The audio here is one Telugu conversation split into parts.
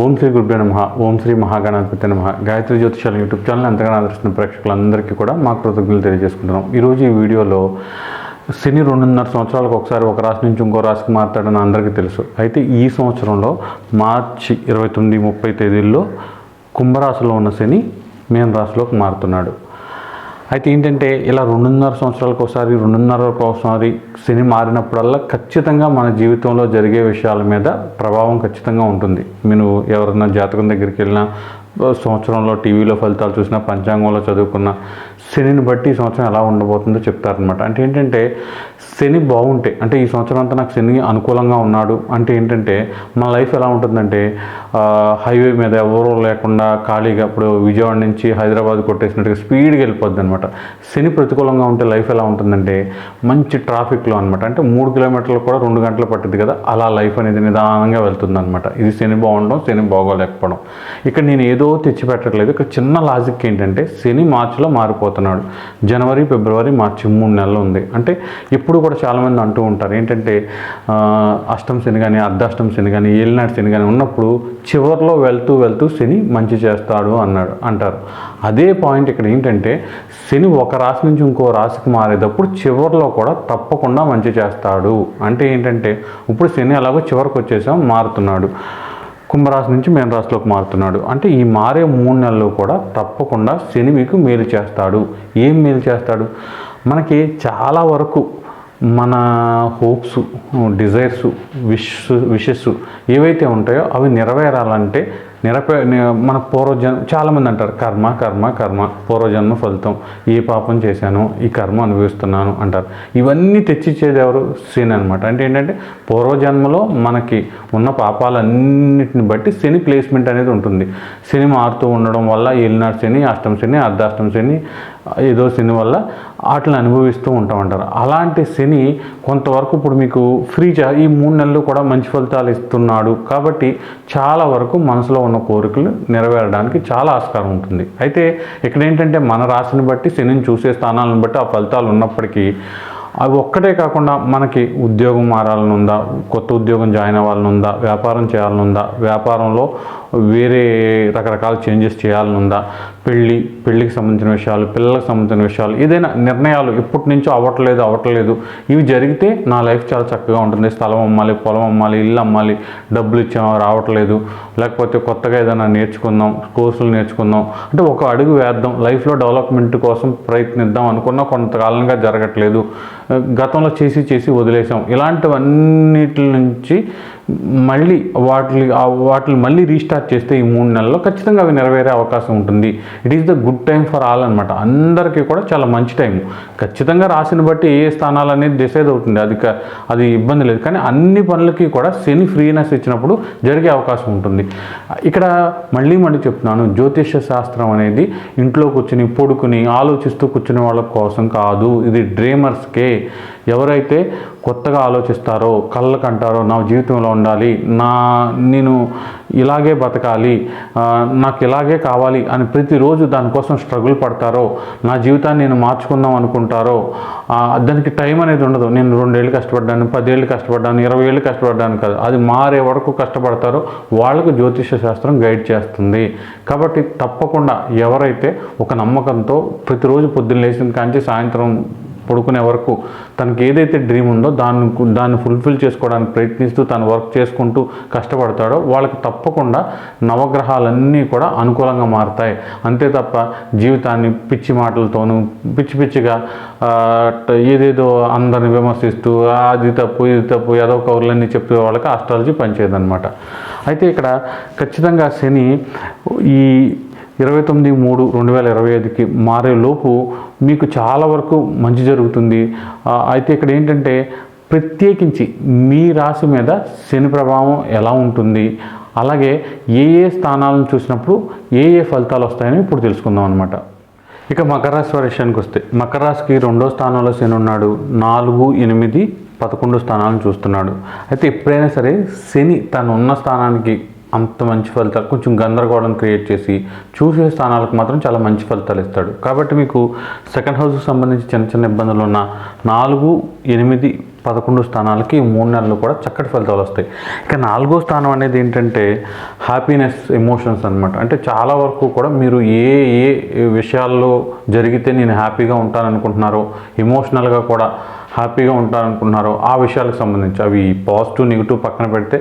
ఓం శ్రీ గురుభ్యో నమ ఓం శ్రీ మహాగణాధిపతి నమ. గాయత్రి జ్యోతిషాల యూట్యూబ్ ఛానల్ ఎంతగానో ఆదరిస్తున్న ప్రేక్షకులందరికీ కూడా మా కృతజ్ఞతలు తెలియజేసుకుంటున్నాం. ఈరోజు ఈ వీడియోలో శని రెండున్నర సంవత్సరాలకు ఒకసారి ఒక రాశి నుంచి ఇంకో రాశికి మారుతాడని అందరికీ తెలుసు. అయితే ఈ సంవత్సరంలో మార్చి ఇరవై తొమ్మిది ముప్పై తేదీల్లో కుంభరాశిలో ఉన్న శని మీన రాశిలోకి మారుతున్నాడు. అయితే ఏంటంటే ఇలా రెండున్నర సంవత్సరాలకు ఒకసారి రెండున్నర ఒకసారి సినిమా మారినప్పుడల్లా ఖచ్చితంగా మన జీవితంలో జరిగే విషయాల మీద ప్రభావం ఖచ్చితంగా ఉంటుంది. మీరు ఎవరన్నా జాతకం దగ్గరికి వెళ్ళినా సంవత్సరంలో టీవీలో ఫలితాలు చూసినా పంచాంగంలో చదువుకున్న శనిని బట్టి ఈ సంవత్సరం ఎలా ఉండబోతుందో చెప్తారనమాట అంటే ఏంటంటే శని బాగుంటే అంటే ఈ సంవత్సరం అంతా నాకు శని అనుకూలంగా ఉన్నాడు. అంటే ఏంటంటే మన లైఫ్ ఎలా ఉంటుందంటే హైవే మీద ఎవరో లేకుండా ఖాళీగా ఇప్పుడు విజయవాడ నుంచి హైదరాబాద్ కొట్టేసినట్టుగా స్పీడ్గా వెళ్ళిపోద్ది అనమాట శని ప్రతికూలంగా ఉంటే లైఫ్ ఎలా ఉంటుందంటే మంచి ట్రాఫిక్లో అనమాట అంటే మూడు కిలోమీటర్లు కూడా రెండు గంటలు పట్టింది కదా అలా లైఫ్ అనేది నిదానంగా వెళ్తుందనమాట ఇది శని బాగుండడం శని బాగోలేకపోవడం. ఇక్కడ నేను ఏదో తెచ్చిపెట్టట్లేదు. ఇక్కడ చిన్న లాజిక్ ఏంటంటే శని మార్చిలో మారిపోతున్నాడు జనవరి ఫిబ్రవరి మార్చి మూడు నెలలు ఉంది. అంటే ఇప్పుడు కూడా చాలామంది అంటూ ఉంటారు ఏంటంటే అష్టం శని కానీ అర్ధాష్టం శని కానీ ఏలినాటి శని కానీ ఉన్నప్పుడు చివరిలో వెళ్తూ వెళ్తూ శని మంచి చేస్తాడు అన్నాడు అంటారు. అదే పాయింట్ ఇక్కడ ఏంటంటే శని ఒక రాశి నుంచి ఇంకో రాశికి మారేటప్పుడు చివరిలో కూడా తప్పకుండా మంచి చేస్తాడు. అంటే ఏంటంటే ఇప్పుడు శని ఎలాగో చివరికి వచ్చేసాం మారుతున్నాడు. కుంభరాశి నుంచి మేన రాశిలోకి మారుతున్నాడు. అంటే ఈ మారే మూడు నెలలు కూడా తప్పకుండా శని మీకు మేలు చేస్తాడు. ఏం మేలు చేస్తాడు? మనకి చాలా వరకు మన హోప్స్ డిజైర్స్ విష్ విషెస్ ఏవైతే ఉంటాయో అవి నెరవేరాలంటే నిరపే మన పూర్వజన్మ చాలామంది అంటారు కర్మ కర్మ కర్మ పూర్వజన్మ ఫలితం. ఏ పాపం చేశాను ఈ కర్మ అనుభవిస్తున్నాను అంటారు. ఇవన్నీ తెచ్చిచ్చేది ఎవరు? శని అనమాట అంటే ఏంటంటే పూర్వజన్మలో మనకి ఉన్న పాపాలన్నిటిని బట్టి శని ప్లేస్మెంట్ అనేది ఉంటుంది. శని మారుతూ ఉండడం వల్ల ఏలినాడు శని అష్టం శని అర్ధాష్టం శని ఏదో శని వల్ల వాటిని అనుభవిస్తూ ఉంటామంటారు అలాంటి శని కొంతవరకు ఇప్పుడు మీకు ఫ్రీ ఈ మూడు నెలలు కూడా మంచి ఫలితాలు ఇస్తున్నాడు. కాబట్టి చాలా వరకు మనసులో ఉన్న కోరికలు నెరవేరడానికి చాలా ఆస్కారం ఉంటుంది. అయితే ఇక్కడ ఏంటంటే మన రాశిని బట్టి శనిని చూసే స్థానాలను బట్టి ఆ ఫలితాలు ఉన్నప్పటికీ అవి ఒక్కటే కాకుండా మనకి ఉద్యోగం మారాలని ఉందా కొత్త ఉద్యోగం జాయిన్ అవ్వాలని ఉందా వ్యాపారం చేయాలనుందా వ్యాపారంలో వేరే రకరకాల చేంజెస్ చేయాలని ఉందా పెళ్ళి పెళ్ళికి సంబంధించిన విషయాలు పిల్లలకు సంబంధించిన విషయాలు ఏదైనా నిర్ణయాలు ఇప్పటి నుంచో అవ్వట్లేదు అవ్వట్లేదు. ఇవి జరిగితే నా లైఫ్ చాలా చక్కగా ఉంటుంది. స్థలం అమ్మాలి పొలం అమ్మాలి ఇల్లు అమ్మాలి డబ్బులు ఇచ్చాం రావట్లేదు. లేకపోతే కొత్తగా ఏదైనా నేర్చుకుందాం కోర్సులు నేర్చుకుందాం. అంటే ఒక అడుగు వేద్దాం. లైఫ్లో డెవలప్మెంట్ కోసం ప్రయత్నిద్దాం అనుకున్నా కొంతకాలంగా జరగట్లేదు. గతంలో చేసి చేసి వదిలేసాం ఇలాంటివన్నిటి నుంచి మళ్ళీ వాటి వాటిని మళ్ళీ రీస్టార్ట్ చేస్తే ఈ మూడు నెలల్లో ఖచ్చితంగా అవి నెరవేరే అవకాశం ఉంటుంది. It is the good time for all అనమాట అందరికీ కూడా చాలా మంచి టైం ఖచ్చితంగా రాసిన బట్టి ఏ స్థానాలు అనేది డిసైడ్ అవుతుంది. అది అది ఇబ్బంది లేదు. కానీ అన్ని పనులకి కూడా శని ఫ్రీనెస్ ఇచ్చినప్పుడు జరిగే అవకాశం ఉంటుంది. ఇక్కడ మళ్ళీ మళ్ళీ చెప్తున్నాను. జ్యోతిష శాస్త్రం అనేది ఇంట్లో కూర్చుని పొడుకుని ఆలోచిస్తూ కూర్చునే వాళ్ళ కోసం కాదు. ఇది డ్రీమర్స్కే ఎవరైతే కొత్తగా ఆలోచిస్తారో కళ్ళకు అంటారో నా జీవితంలో ఉండాలి నా నేను ఇలాగే బతకాలి నాకు ఇలాగే కావాలి అని ప్రతిరోజు దానికోసం స్ట్రగుల్ పడతారో నా జీవితాన్ని నేను మార్చుకుందాం అనుకుంటారో దానికి టైం అనేది ఉండదు. నేను రెండేళ్ళు కష్టపడ్డాను పదేళ్ళు కష్టపడ్డాను ఇరవై ఏళ్ళు కష్టపడ్డాను కాదు. అది మారే వరకు కష్టపడతారో వాళ్ళకు జ్యోతిష శాస్త్రం గైడ్ చేస్తుంది. కాబట్టి తప్పకుండా ఎవరైతే ఒక నమ్మకంతో ప్రతిరోజు పొద్దున్న లేచిన కాంచి సాయంత్రం పడుకునే వరకు తనకి ఏదైతే డ్రీమ్ ఉందో దాన్ని దాన్ని ఫుల్ఫిల్ చేసుకోవడానికి ప్రయత్నిస్తూ తను వర్క్ చేసుకుంటూ కష్టపడతాడో వాళ్ళకి తప్పకుండా నవగ్రహాలన్నీ కూడా అనుకూలంగా మారుతాయి. అంతే తప్ప జీవితాన్ని పిచ్చి మాటలతోనూ పిచ్చి పిచ్చిగా ఏదేదో అందరిని విమర్శిస్తూ అది తప్పు ఇది తప్పు ఏదో కౌరులన్నీ చెప్పే వాళ్ళకి ఆస్ట్రాలజీ పనిచేయదనమాట అయితే ఇక్కడ ఖచ్చితంగా శని ఈ ఇరవై తొమ్మిది మూడు రెండు వేల ఇరవై ఐదుకి మారేలోపు మీకు చాలా వరకు మంచి జరుగుతుంది. అయితే ఇక్కడ ఏంటంటే ప్రత్యేకించి మీ రాశి మీద శని ప్రభావం ఎలా ఉంటుంది? అలాగే ఏ ఏ స్థానాలను చూసినప్పుడు ఏ ఏ ఫలితాలు వస్తాయని ఇప్పుడు తెలుసుకుందాం అనమాట ఇక మకర రాశి వారి విషయానికి వస్తే మకర రాశికి రెండో స్థానంలో శని ఉన్నాడు. నాలుగు ఎనిమిది పదకొండు స్థానాలను చూస్తున్నాడు. అయితే ఎప్పుడైనా సరే శని తను ఉన్న స్థానానికి అంత మంచి ఫలితాలు కొంచెం గందరగోళం క్రియేట్ చేసి చూసే స్థానాలకు మాత్రం చాలా మంచి ఫలితాలు ఇస్తాడు. కాబట్టి మీకు సెకండ్ హౌస్కి సంబంధించి చిన్న చిన్న ఇబ్బందులు ఉన్న నాలుగు ఎనిమిది పదకొండు స్థానాలకి ఈ మూడు నెలలు కూడా చక్కటి ఫలితాలు వస్తాయి. ఇక నాలుగో స్థానం అనేది ఏంటంటే హ్యాపీనెస్ ఎమోషన్స్ అనమాట అంటే చాలా వరకు కూడా మీరు ఏ ఏ విషయాల్లో జరిగితే నేను హ్యాపీగా ఉంటాననుకుంటున్నారో ఎమోషనల్గా కూడా హ్యాపీగా ఉంటారనుకుంటున్నారో ఆ విషయాలకు సంబంధించి అవి పాజిటివ్ నెగిటివ్ పక్కన పెడితే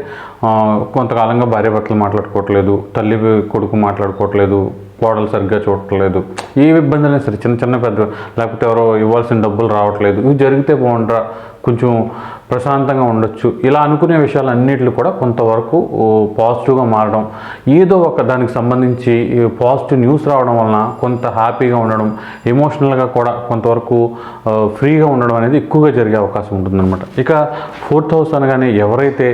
కొంతకాలంగా భార్య భర్తలు మాట్లాడుకోవట్లేదు తల్లి కొడుకు మాట్లాడుకోవట్లేదు కోడలు సరిగ్గా చూడట్లేదు. ఏ ఇబ్బందులైనా సరే చిన్న చిన్న పెద్ద లేకపోతే ఎవరో ఇవ్వాల్సిన డబ్బులు రావట్లేదు. ఇవి జరిగితే బాగుంటారా కొంచెం ప్రశాంతంగా ఉండొచ్చు. ఇలా అనుకునే విషయాలన్నింటిలో కూడా కొంతవరకు పాజిటివ్గా మారడం ఏదో ఒక దానికి సంబంధించి పాజిటివ్ న్యూస్ రావడం వలన కొంత హ్యాపీగా ఉండడం ఎమోషనల్గా కూడా కొంతవరకు ఫ్రీగా ఉండడం అనేది ఎక్కువగా జరిగే అవకాశం ఉంటుందన్నమాట. ఇక ఫోర్త్ హౌస్ అనగానే ఎవరైతే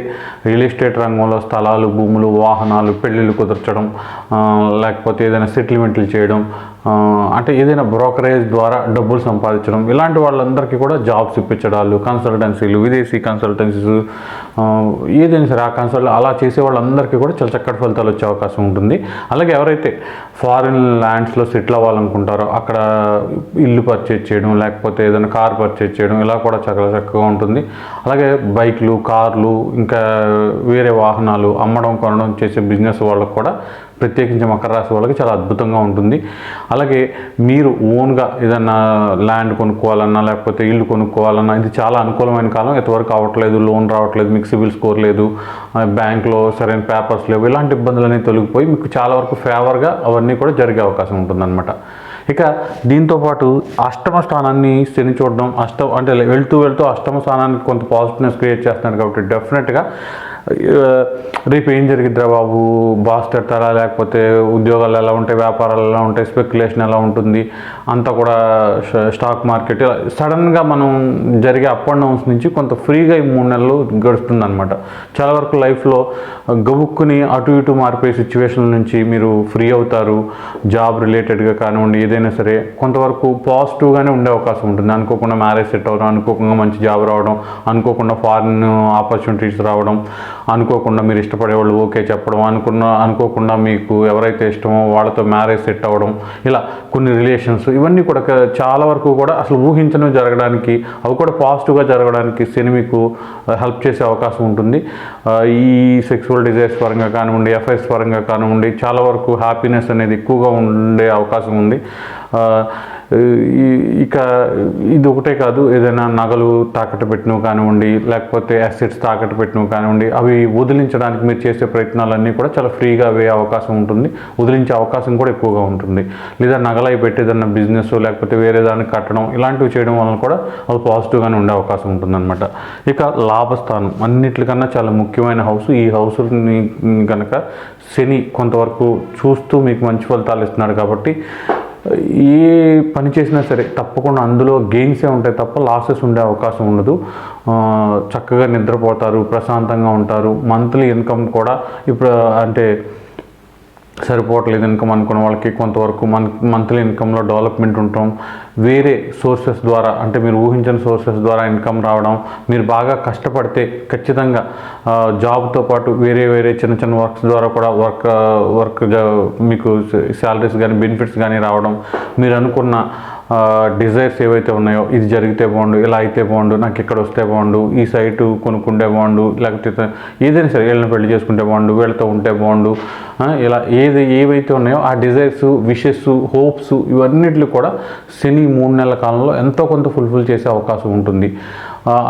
రియల్ ఎస్టేట్ రంగంలో స్థలాలు భూములు వాహనాలు పెళ్ళిళ్ళు కుదర్చడం లేకపోతే ఏదైనా సెటిల్మెంట్లు చేయడం అంటే ఏదైనా బ్రోకరేజ్ ద్వారా డబ్బులు సంపాదించడం ఇలాంటి వాళ్ళందరికీ కూడా జాబ్స్ ఇప్పించడాలు కన్సల్టెన్సీలు విదేశీ కన్సల్టెన్సీస్ ఏదైనా సరే ఆ కన్సల్ట్ అలా చేసే వాళ్ళందరికీ కూడా చాలా చక్కటి ఫలితాలు వచ్చే అవకాశం ఉంటుంది. అలాగే ఎవరైతే ఫారిన్ ల్యాండ్స్లో సెటిల్ అవ్వాలనుకుంటారో అక్కడ ఇల్లు పర్చేజ్ చేయడం లేకపోతే ఏదైనా కార్ పర్చేజ్ చేయడం ఇలా కూడా చాలా చక్కగా ఉంటుంది. అలాగే బైక్లు కార్లు ఇంకా వేరే వాహనాలు అమ్మడం కొనడం చేసే బిజినెస్ వాళ్ళకు కూడా ప్రత్యేకించి మకర రాశి వాళ్ళకి చాలా అద్భుతంగా ఉంటుంది. అలాగే మీరు ఓన్గా ఏదన్నా ల్యాండ్ కొనుక్కోవాలన్నా లేకపోతే ఇల్లు కొనుక్కోవాలన్నా ఇది చాలా అనుకూలమైన కాలం. ఎంతవరకు అవ్వట్లేదు లోన్ రావట్లేదు మీకు సిబిల్ స్కోర్ లేదు బ్యాంక్లో సరైన పేపర్స్ లేవు ఇలాంటి ఇబ్బందులు అనేవి తొలగిపోయి మీకు చాలా వరకు ఫేవర్గా అవన్నీ కూడా జరిగే అవకాశం ఉంటుందన్నమాట. ఇక దీంతో పాటు అష్టమ స్థానాన్ని శని చూడడం అష్టం అంటే వెళ్తూ వెళ్తూ అష్టమ స్థానానికి కొంత పాజిటివ్నెస్ క్రియేట్ చేస్తున్నారు కాబట్టి డెఫినెట్గా రేపు ఏం జరిగిద్దిరా బాబు? బాస్ తిడతారా లేకపోతే ఉద్యోగాలు ఎలా ఉంటాయి వ్యాపారాలు ఎలా ఉంటాయి స్పెక్యులేషన్ ఎలా ఉంటుంది అంతా కూడా స్టాక్ మార్కెట్ ఇలా సడన్గా మనం జరిగే అప్ అండ్ డౌన్స్ నుంచి కొంత ఫ్రీగా ఈ మూడు నెలలు గడుస్తుంది అనమాట చాలా వరకు లైఫ్లో గబుక్కుని అటు ఇటు మారిపోయే సిచ్యువేషన్ నుంచి మీరు ఫ్రీ అవుతారు జాబ్ రిలేటెడ్గా కానివ్వండి ఏదైనా సరే కొంతవరకు పాజిటివ్గానే ఉండే అవకాశం ఉంటుంది. అనుకోకుండా మ్యారేజ్ సెట్ అవ్వడం అనుకోకుండా మంచి జాబ్ రావడం అనుకోకుండా ఫారిన్ ఆపర్చునిటీస్ రావడం అనుకోకుండా మీరు ఇష్టపడే వాళ్ళు ఓకే చెప్పడం అనుకున్న అనుకోకుండా మీకు ఎవరైతే ఇష్టమో వాళ్ళతో మ్యారేజ్ సెట్ అవ్వడం ఇలా కొన్ని రిలేషన్స్ ఇవన్నీ కూడా చాలా వరకు కూడా అసలు ఊహించడం జరగడానికి అవి కూడా పాజిటివ్గా జరగడానికి శని హెల్ప్ చేసే అవకాశం ఉంటుంది. ఈ సెక్సువల్ డిజైర్స్ పరంగా కానివ్వండి ఎఫ్ఐఎస్ పరంగా కానివ్వండి చాలా వరకు హ్యాపీనెస్ అనేది ఎక్కువగా ఉండే అవకాశం ఉంది. ఇక ఇది ఒకటే కాదు ఏదైనా నగలు తాకట్టు పెట్టినవి కానివ్వండి లేకపోతే అసెట్స్ తాకట్టు పెట్టినవి కానివ్వండి అవి వదిలించడానికి మీరు చేసే ప్రయత్నాలన్నీ కూడా చాలా ఫ్రీగా అయ్యే అవకాశం ఉంటుంది వదిలించే అవకాశం కూడా ఎక్కువగా ఉంటుంది. లేదా నగలై పెట్టేదన్న బిజినెస్ లేకపోతే వేరే దానికి కట్టడం ఇలాంటివి చేయడం వలన కూడా అది పాజిటివ్గానే ఉండే అవకాశం ఉంటుందన్నమాట. ఇక లాభస్థానం అన్నిటికన్నా చాలా ముఖ్యమైన హౌస్ ఈ హౌస్ని కనుక శని కొంతవరకు చూస్తూ మీకు మంచి ఫలితాలు ఇస్తున్నాడు కాబట్టి ఏ పని చేసినా సరే తప్పకుండా అందులో గెయిన్సే ఉంటాయి తప్ప లాసెస్ ఉండే అవకాశం ఉండదు. చక్కగా నిద్రపోతారు ప్రశాంతంగా ఉంటారు. మంత్లీ ఇన్కమ్ కూడా ఇప్పుడు అంటే సరిపోవట్లేదు ఇన్కమ్ అనుకున్న వాళ్ళకి కొంతవరకు మన్ మంత్లీ ఇన్కంలో డెవలప్మెంట్ ఉంటాం. వేరే సోర్సెస్ ద్వారా అంటే మీరు ఊహించిన సోర్సెస్ ద్వారా ఇన్కమ్ రావడం మీరు బాగా కష్టపడితే ఖచ్చితంగా జాబ్తో పాటు వేరే వేరే చిన్న చిన్న వర్క్స్ ద్వారా కూడా వర్క్ వర్క్ మీకు శాలరీస్ కానీ బెనిఫిట్స్ కానీ రావడం మీరు అనుకున్న డిజైర్స్ ఏవైతే ఉన్నాయో ఇది జరిగితే బాగుండు ఇలా అయితే బాగుండు నాకు ఇక్కడ వస్తే బాగుండు ఈ సైటు కొనుక్కుంటే బాగుండు లేకపోతే ఏదైనా సరే వీళ్ళని పెళ్ళి చేసుకుంటే బాగుండు వీళ్ళతో ఉంటే బాగుండు ఇలా ఏది ఏవైతే ఉన్నాయో ఆ డిజైర్స్ విషెస్ హోప్స్ ఇవన్నిటిని కూడా శని మూడు నెలల కాలంలో ఎంతో కొంత ఫుల్ఫిల్ చేసే అవకాశం ఉంటుంది.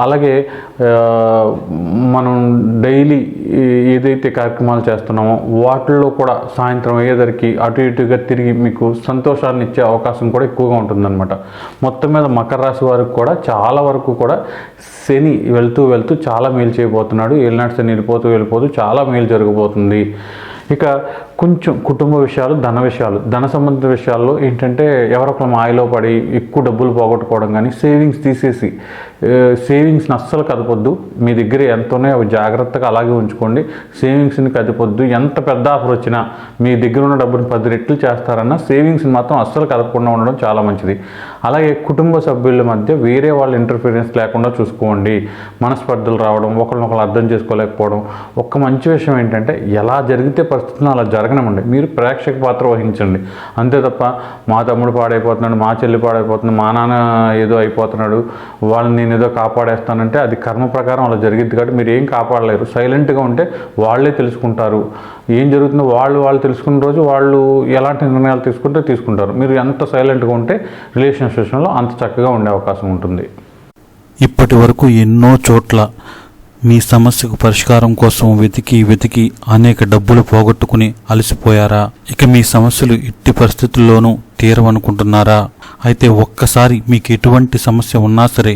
అలాగే మనం డైలీ ఏదైతే కార్యక్రమాలు చేస్తున్నామో వాటిల్లో కూడా సాయంత్రం అయ్యేసరికి అటు ఇటుగా తిరిగి మీకు సంతోషాన్ని ఇచ్చే అవకాశం కూడా ఎక్కువగా ఉంటుందన్నమాట. మొత్తం మీద మకర రాశి వారికి కూడా చాలా వరకు కూడా శని వెళ్తూ వెళ్తూ చాలా మేలు చేయబోతున్నాడు. ఏలినాటి శని వెళ్ళిపోతూ వెళ్ళిపోతూ చాలా మేలు జరగబోతుంది. ఇక కొంచెం కుటుంబ విషయాలు ధన విషయాలు. ధన సంబంధిత విషయాల్లో ఏంటంటే ఎవరొకరు మాయలో పడి ఎక్కువ డబ్బులు పోగొట్టుకోవడం కానీ సేవింగ్స్ తీసేసి సేవింగ్స్ని అస్సలు కదపొద్దు. మీ దగ్గర ఎంత ఉన్నాయో అవి జాగ్రత్తగా అలాగే ఉంచుకోండి. సేవింగ్స్ని కదపొద్దు. ఎంత పెద్ద ఆఫర్ వచ్చినా మీ దగ్గర ఉన్న డబ్బుని పది రెట్లు చేస్తారన్నా సేవింగ్స్ని మాత్రం అస్సలు కదపకుండా ఉండడం చాలా మంచిది. అలాగే కుటుంబ సభ్యుల మధ్య వేరే వాళ్ళ ఇంటర్ఫీరెన్స్ లేకుండా చూసుకోండి. మనస్పర్ధలు రావడం ఒకరినొకరు అర్థం చేసుకోలేకపోవడం. ఒక్క మంచి విషయం ఏంటంటే ఎలా జరిగితే పరిస్థితులు అలా జరగనివ్వండి. మీరు ప్రేక్షక పాత్ర వహించండి. అంతే తప్ప మా తమ్ముడు పాడైపోతున్నాడు మా చెల్లి పాడైపోతుంది మా నాన్న ఏదో అయిపోతున్నాడు వాళ్ళని నేను ఏదో కాపాడేస్తానంటే అది కర్మ ప్రకారం అలా జరిగింది కాబట్టి మీరు ఏం కాపాడలేరు. సైలెంట్గా ఉంటే వాళ్ళే తెలుసుకుంటారు. ఏం జరుగుతుందో వాళ్ళు వాళ్ళు తెలుసుకున్న రోజు వాళ్ళు ఎలాంటి నిర్ణయాలు తీసుకుంటే తీసుకుంటారు. మీరు ఎంత సైలెంట్గా ఉంటే రిలేషన్షిప్స్లో అంత చక్కగా ఉండే అవకాశం ఉంటుంది. ఇప్పటి వరకు ఎన్నో చోట్ల మీ సమస్యకు పరిష్కారం కోసం వెతికి వెతికి అనేక డబ్బులు పోగొట్టుకుని అలసిపోయారా? ఇక మీ సమస్యలు ఎట్టి పరిస్థితుల్లోనూ తీరవనుకుంటున్నారా? అయితే ఒక్కసారి మీకు ఎటువంటి సమస్య ఉన్నా సరే